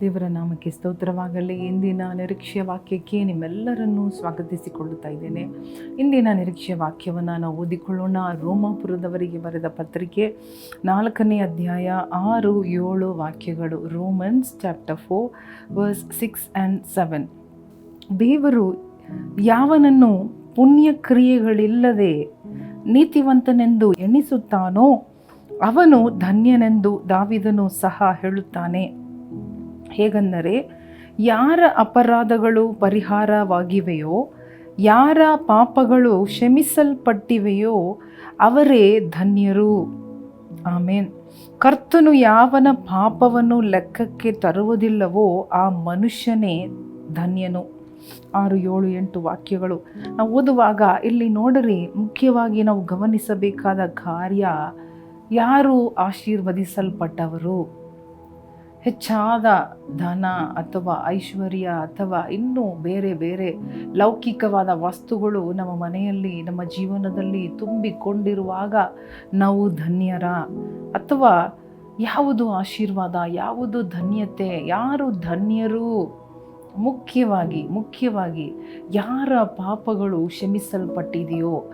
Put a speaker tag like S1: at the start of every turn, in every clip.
S1: ದೇವರ ನಾಮಕ್ಕೆ ಸ್ತೋತ್ರವಾಗಲಿ. ಇಂದಿನ ನಿರೀಕ್ಷೆಯ ವಾಕ್ಯಕ್ಕೆ ನಿಮ್ಮೆಲ್ಲರನ್ನೂ ಸ್ವಾಗತಿಸಿಕೊಳ್ಳುತ್ತಾ ಇದ್ದೇನೆ. ಇಂದಿನ ನಿರೀಕ್ಷೆಯ ವಾಕ್ಯವನ್ನು ನಾವು ಓದಿಕೊಳ್ಳೋಣ. ರೋಮಾಪುರದವರಿಗೆ ಬರೆದ ಪತ್ರಿಕೆ ನಾಲ್ಕನೇ ಅಧ್ಯಾಯ ಆರು ಏಳು ವಾಕ್ಯಗಳು. Romans chapter four, verse six and seven. ದೇವರು ಯಾವನನ್ನು ಪುಣ್ಯ ಕ್ರಿಯೆಗಳಿಲ್ಲದೆ ನೀತಿವಂತನೆಂದು ಎಣಿಸುತ್ತಾನೋ ಅವನು ಧನ್ಯನೆಂದು ದಾವಿದನು ಸಹ ಹೇಳುತ್ತಾನೆ. ಹೇಗೆಂದರೆ, ಯಾರ ಅಪರಾಧಗಳು ಪರಿಹಾರವಾಗಿವೆಯೋ, ಯಾರ ಪಾಪಗಳು ಕ್ಷಮಿಸಲ್ಪಟ್ಟಿವೆಯೋ, ಅವರೇ ಧನ್ಯರು. ಆಮೇನ್. ಕರ್ತನು ಯಾವನ ಪಾಪವನ್ನು ಲೆಕ್ಕಕ್ಕೆ ತರುವುದಿಲ್ಲವೋ, ಆ ಮನುಷ್ಯನೇ ಧನ್ಯನು. ಆರು, ಏಳು, ಎಂಟು ವಾಕ್ಯಗಳು. ನಾವು ಓದುವಾಗ ಇಲ್ಲಿ ನೋಡ್ರಿ, ಮುಖ್ಯವಾಗಿ ನಾವು ಗಮನಿಸಬೇಕಾದ ಕಾರ್ಯ, ಯಾರು ಆಶೀರ್ವದಿಸಲ್ಪಟ್ಟವರು? ಹೆಚ್ಚಾದ ಧನ ಅಥವಾ ಐಶ್ವರ್ಯ ಅಥವಾ ಇನ್ನೂ ಬೇರೆ ಬೇರೆ ಲೌಕಿಕವಾದ ವಸ್ತುಗಳು ನಮ್ಮ ಮನೆಯಲ್ಲಿ, ನಮ್ಮ ಜೀವನದಲ್ಲಿ ತುಂಬಿಕೊಂಡಿರುವಾಗ ನಾವು ಧನ್ಯರ. ಅಥವಾ ಯಾವುದು ಆಶೀರ್ವಾದ, ಯಾವುದು ಧನ್ಯತೆ, ಯಾರು ಧನ್ಯರು? ಮುಖ್ಯವಾಗಿ ಮುಖ್ಯವಾಗಿ ಯಾರ ಪಾಪಗಳು ಕ್ಷಮಿಸಲ್ಪಟ್ಟಿದೆಯೋ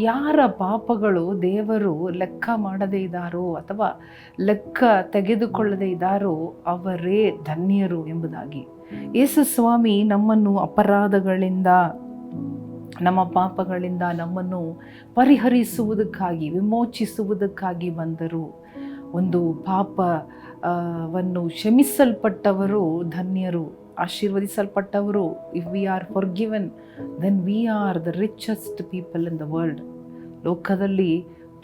S1: ಯಾರ ಪಾಪಗಳು ದೇವರು ಲೆಕ್ಕ ಮಾಡದೇ ಇದ್ದಾರೋ ಅಥವಾ ಲೆಕ್ಕ ತೆಗೆದುಕೊಳ್ಳದೇ ಇದ್ದಾರೋ ಅವರೇ ಧನ್ಯರು ಎಂಬುದಾಗಿ. ಯೇಸು ಸ್ವಾಮಿ ನಮ್ಮನ್ನು ಅಪರಾಧಗಳಿಂದ, ನಮ್ಮ ಪಾಪಗಳಿಂದ ನಮ್ಮನ್ನು ಪರಿಹರಿಸುವುದಕ್ಕಾಗಿ, ವಿಮೋಚಿಸುವುದಕ್ಕಾಗಿ ಬಂದರು. ಒಂದು ಪಾಪವನ್ನು ಕ್ಷಮಿಸಲ್ಪಟ್ಟವರು ಧನ್ಯರು. ಆಶೀರ್ವದಿಸಲ್ಪಟ್ಟವರು. If we are forgiven then we are the richest people in the world ಲೋಕದಲ್ಲಿ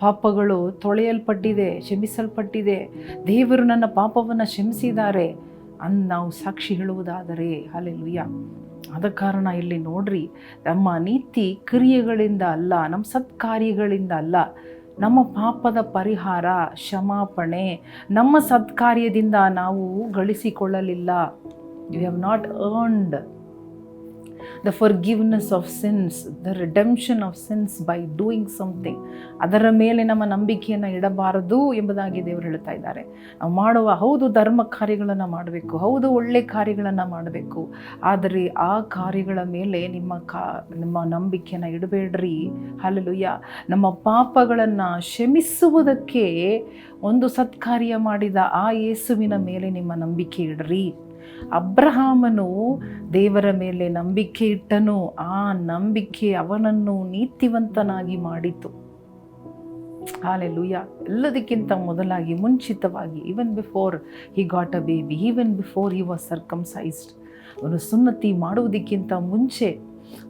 S1: ಪಾಪಗಳು ತೊಳೆಯಲ್ಪಟ್ಟಿದೆ ಕ್ಷಮಿಸಲ್ಪಟ್ಟಿದೆ ದೇವರು ನನ್ನ ಪಾಪವನ್ನು ಕ್ಷಮಿಸಿದ್ದಾರೆ ಅನ್ ನಾವು ಸಾಕ್ಷಿ ಹೇಳುವುದಾದರೆ ಅಲ್ಲೆಲುಯ್ಯ ಆದ ಕಾರಣ ಇಲ್ಲಿ ನೋಡ್ರಿ, ನಮ್ಮ ನೀತಿ ಕ್ರಿಯೆಗಳಿಂದ ಅಲ್ಲ, ನಮ್ಮ ಸತ್ಕಾರ್ಯಗಳಿಂದ ಅಲ್ಲ, ನಮ್ಮ ಪಾಪದ ಪರಿಹಾರ, ಕ್ಷಮಾಪಣೆ, ನಮ್ಮ ಸತ್ಕಾರ್ಯದಿಂದ ನಾವು ಗಳಿಸಿಕೊಳ್ಳಲಿಲ್ಲ. You have not earned the forgiveness of sins the redemption of sins by doing something ಅದರ ಮೇಲೆ ನಮ್ಮ ನಂಬಿಕೆಯನ್ನು ಇಡಬಾರದು ಎಂಬುದಾಗಿ ದೇವರು ಹೇಳ್ತಾ ಇದ್ದಾರೆ. ನಾವು ಮಾಡುವ, ಹೌದು, ಧರ್ಮ ಕಾರ್ಯಗಳನ್ನು ಮಾಡಬೇಕು, ಹೌದು, ಒಳ್ಳೆ ಕಾರ್ಯಗಳನ್ನು ಮಾಡಬೇಕು. ಆದರೆ ಆ ಕಾರ್ಯಗಳ ಮೇಲೆ ನಿಮ್ಮ ಕಾ, ನಿಮ್ಮ ನಂಬಿಕೆಯನ್ನು ಇಡಬೇಡ್ರಿ. ಹಾಲೆಲುಯ್ಯ ನಮ್ಮ ಪಾಪಗಳನ್ನು ಕ್ಷಮಿಸುವುದಕ್ಕೆ ಒಂದು ಸತ್ಕಾರ್ಯ ಮಾಡಿದ ಆ ಯೇಸುವಿನ ಮೇಲೆ ನಿಮ್ಮ ನಂಬಿಕೆ ಇಡ್ರಿ. ಅಬ್ರಹಾಮನು ದೇವರ ಮೇಲೆ ನಂಬಿಕೆ ಇಟ್ಟನು, ಆ ನಂಬಿಕೆ ಅವನನ್ನು ನೀತಿವಂತನಾಗಿ ಮಾಡಿತು. ಹಾಲೆಲುಯ್ಯ ಎಲ್ಲದಕ್ಕಿಂತ ಮೊದಲಾಗಿ, ಮುಂಚಿತವಾಗಿ even before he got a baby even before he was circumcised ಅವನು ಸುನ್ನತಿ ಮಾಡುವುದಕ್ಕಿಂತ ಮುಂಚೆ,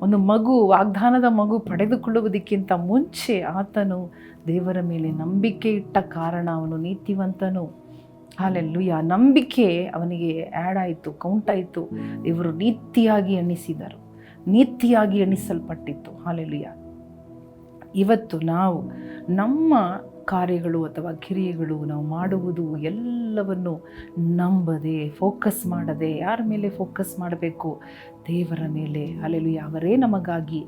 S1: ಒಂದು ಮಗು, ವಾಗ್ದಾನದ ಮಗು ಪಡೆದುಕೊಳ್ಳುವುದಕ್ಕಿಂತ ಮುಂಚೆ ಆತನು ದೇವರ ಮೇಲೆ ನಂಬಿಕೆ ಇಟ್ಟ ಕಾರಣ ಅವನು ನೀತಿವಂತನು. ಹಾಲೆಲ್ಲುಯ್ಯ. ನಂಬಿಕೆ ಅವನಿಗೆ ಆ್ಯಡ್ ಆಯಿತು ಕೌಂಟ್ ಆಯಿತು. ಇವರು ನೀತಿಯಾಗಿ ಎಣಿಸಿದರು ನೀತಿಯಾಗಿ ಎಣಿಸಲ್ಪಟ್ಟಿತ್ತು ಹಾಲೆಲ್ಲೂಯ್ಯ. ಇವತ್ತು ನಾವು ನಮ್ಮ ಕಾರ್ಯಗಳು ಅಥವಾ ಕಿರಿಯಗಳು ನಾವು ಮಾಡುವುದು ಎಲ್ಲವನ್ನು ನಂಬದೆ ಫೋಕಸ್ ಮಾಡದೆ ಯಾರ ಮೇಲೆ ಫೋಕಸ್ ಮಾಡಬೇಕು? ದೇವರ ಮೇಲೆ. ಅಲ್ಲೆಲ್ಲೂ ಅವರೇ ನಮಗಾಗಿ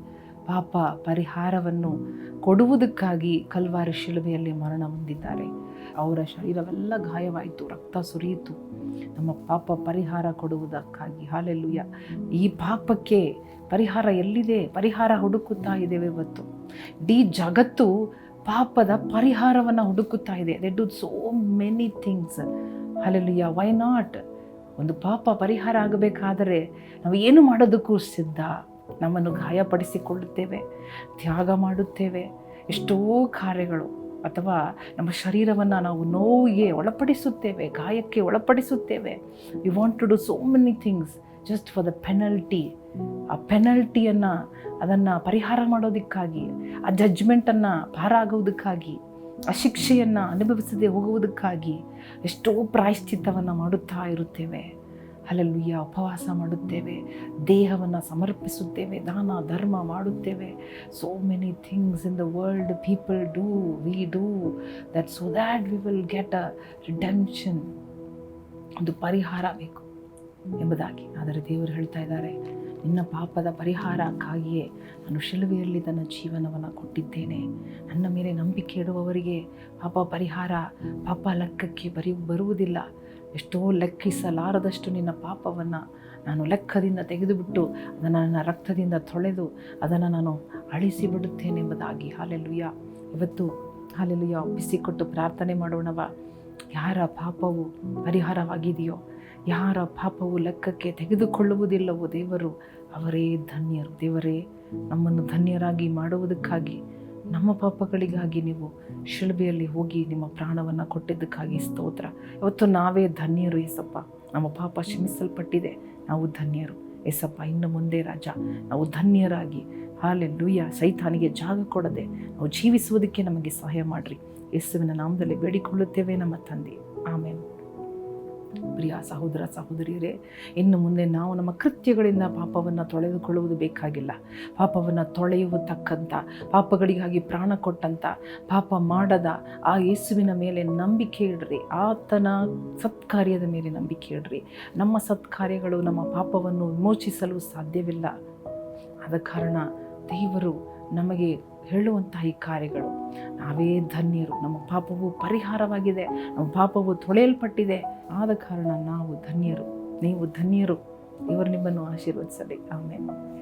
S1: ಪಾಪ ಪರಿಹಾರವನ್ನು ಕೊಡುವುದಕ್ಕಾಗಿ ಕಲ್ವಾರಿ ಶಿಲುಬೆಯಲ್ಲಿ ಮರಣ ಹೊಂದಿದ್ದಾರೆ. ಅವರ ಶರೀರವೆಲ್ಲ ಗಾಯವಾಯಿತು, ರಕ್ತ ಸುರಿಯಿತು. ನಮ್ಮ ಪಾಪ ಪರಿಹಾರ ಕೊಡುವುದಕ್ಕಾಗಿ, ಹಾಲೆಲ್ಲುಯ್ಯ. ಈ ಪಾಪಕ್ಕೆ ಪರಿಹಾರ ಎಲ್ಲಿದೆ? ಪರಿಹಾರ ಹುಡುಕುತ್ತಾ ಇದ್ದೇವೆ ಇವತ್ತು. ಇಡೀ ಜಗತ್ತು ಪಾಪದ ಪರಿಹಾರವನ್ನು ಹುಡುಕುತ್ತಾ ಇದೆ. They do so many things hallelujah. Why not ಒಂದು ಪಾಪ ಪರಿಹಾರ ಆಗಬೇಕಾದರೆ ನಾವು ಏನು ಮಾಡೋದಕ್ಕೂ ಸಿದ್ಧ? ನಮ್ಮನ್ನು ಗಾಯಪಡಿಸಿಕೊಳ್ಳುತ್ತೇವೆ, ತ್ಯಾಗ ಮಾಡುತ್ತೇವೆ. ಎಷ್ಟೋ ಕಾರ್ಯಗಳು ಅಥವಾ ನಮ್ಮ ಶರೀರವನ್ನು ನಾವು ನೋವಿಗೆ ಒಳಪಡಿಸುತ್ತೇವೆ, ಗಾಯಕ್ಕೆ ಒಳಪಡಿಸುತ್ತೇವೆ. We want to do so many things just for the penalty ಆ ಪೆನಲ್ಟಿಯನ್ನು ಅದನ್ನು ಪರಿಹಾರ ಮಾಡೋದಕ್ಕಾಗಿ, ಆ ಜಡ್ಜ್ಮೆಂಟನ್ನು ಭಾರ ಆಗುವುದಕ್ಕಾಗಿ ಆ ಶಿಕ್ಷೆಯನ್ನು ಅನುಭವಿಸದೆ ಹೋಗುವುದಕ್ಕಾಗಿ ಎಷ್ಟೋ ಪ್ರಾಯಶ್ಚಿತ್ತವನ್ನು ಮಾಡುತ್ತಾ ಇರುತ್ತೇವೆ. ಅಲ್ಲೆಲ್ಲುಯ್ಯ ಉಪವಾಸ ಮಾಡುತ್ತೇವೆ, ದೇಹವನ್ನು ಸಮರ್ಪಿಸುತ್ತೇವೆ, ದಾನ, ಧರ್ಮ ಮಾಡುತ್ತೇವೆ. So many things in the world people do we do that so that we will get a redemption ಒಂದು ಪರಿಹಾರ ಬೇಕು ಎಂಬುದಾಗಿ. ಆದರೆ ದೇವರು ಹೇಳ್ತಾ ಇದ್ದಾರೆ, ನಿನ್ನ ಪಾಪದ ಪರಿಹಾರಕ್ಕಾಗಿಯೇ ನಾನು ಶಿಲುವೆಯಲ್ಲಿ ತನ್ನ ಜೀವನವನ್ನು ಕೊಟ್ಟಿದ್ದೇನೆ. ನನ್ನ ಮೇಲೆ ನಂಬಿಕೆ ಇಡುವವರಿಗೆ ಪಾಪ ಪರಿಹಾರ, ಪಾಪ ಲೆಕ್ಕಕ್ಕೆ ಬರಿ, ಬರುವುದಿಲ್ಲ. ಎಷ್ಟೋ ಲೆಕ್ಕಿಸಲಾರದಷ್ಟು ನಿನ್ನ ಪಾಪವನ್ನು ನಾನು ಲೆಕ್ಕದಿಂದ ತೆಗೆದುಬಿಟ್ಟು ಅದನ್ನು ನನ್ನ ರಕ್ತದಿಂದ ತೊಳೆದು ಅದನ್ನು ನಾನು ಅಳಿಸಿ ಬಿಡುತ್ತೇನೆ ಎಂಬುದಾಗಿ. ಹಾಲೆಲುಯ್ಯ. ಇವತ್ತು ಹಾಲೆಲುಯ್ಯ ಬಿಸಿಕೊಟ್ಟು ಪ್ರಾರ್ಥನೆ ಮಾಡೋಣವ. ಯಾರ ಪಾಪವು ಪರಿಹಾರವಾಗಿದೆಯೋ, ಯಾರ ಪಾಪವು ಲೆಕ್ಕಕ್ಕೆ ತೆಗೆದುಕೊಳ್ಳುವುದಿಲ್ಲವೋ ದೇವರು, ಅವರೇ ಧನ್ಯರು. ದೇವರೇ, ನಮ್ಮನ್ನು ಧನ್ಯರಾಗಿ ಮಾಡುವುದಕ್ಕಾಗಿ ನಮ್ಮ ಪಾಪಗಳಿಗಾಗಿ ನೀವು ಶಿಲ್ಬೆಯಲ್ಲಿ ಹೋಗಿ ನಿಮ್ಮ ಪ್ರಾಣವನ್ನು ಕೊಟ್ಟಿದ್ದಕ್ಕಾಗಿ ಸ್ತೋತ್ರ. ಇವತ್ತು ನಾವೇ ಧನ್ಯರು ಏಸಪ್ಪ. ನಮ್ಮ ಪಾಪ ಕ್ಷಮಿಸಲ್ಪಟ್ಟಿದೆ. ನಾವು ಧನ್ಯರು. ಏಸಪ್ಪ, ಇನ್ನು ಮುಂದೆ ರಾಜ, ನಾವು ಧನ್ಯರಾಗಿ ಹಾಲೆ ಲೂಯ ಸೈತಾನಿಗೆ ಜಾಗ ಕೊಡದೆ ನಾವು ಜೀವಿಸುವುದಕ್ಕೆ ನಮಗೆ ಸಹಾಯ ಮಾಡಿರಿ. ಯೇಸುವಿನ ನಾಮದಲ್ಲಿ ಬೇಡಿಕೊಳ್ಳುತ್ತೇವೆ ನಮ್ಮ ತಂದೆ. ಆಮೇಲೆ ಪ್ರಿಯ ಸಹೋದರ ಸಹೋದರಿಯರೇ, ಇನ್ನು ಮುಂದೆ ನಾವು ನಮ್ಮ ಕೃತ್ಯಗಳಿಂದ ಪಾಪವನ್ನು ತೊಳೆದುಕೊಳ್ಳುವುದು ಬೇಕಾಗಿಲ್ಲ. ಪಾಪವನ್ನು ತೊಳೆಯುವತಕ್ಕಂಥ, ಪಾಪಗಳಿಗಾಗಿ ಪ್ರಾಣ ಕೊಟ್ಟಂಥ, ಪಾಪ ಮಾಡದ ಆ ಯೇಸುವಿನ ಮೇಲೆ ನಂಬಿಕೆ ಇಡ್ರಿ. ಆತನ ಸತ್ಕಾರ್ಯದ ಮೇಲೆ ನಂಬಿಕೆ ಇಡ್ರಿ. ನಮ್ಮ ಸತ್ಕಾರ್ಯಗಳು ನಮ್ಮ ಪಾಪವನ್ನು ವಿಮೋಚಿಸಲು ಸಾಧ್ಯವಿಲ್ಲ. ಆದ ಕಾರಣ ದೇವರು ನಮಗೆ ಹೇಳುವಂಥ ಈ ಕಾರ್ಯಗಳು. ನಾವೇ ಧನ್ಯರು. ನಮ್ಮ ಪಾಪವು ಪರಿಹಾರವಾಗಿದೆ. ನಮ್ಮ ಪಾಪವು ತೊಳೆಯಲ್ಪಟ್ಟಿದೆ. ಆದ ಕಾರಣ ನಾವು ಧನ್ಯರು. ನೀವು ಧನ್ಯರು. ಇವರು ನಿಮ್ಮನ್ನು ಆಶೀರ್ವದಿಸಲಿ. ಆಮೇಲೆ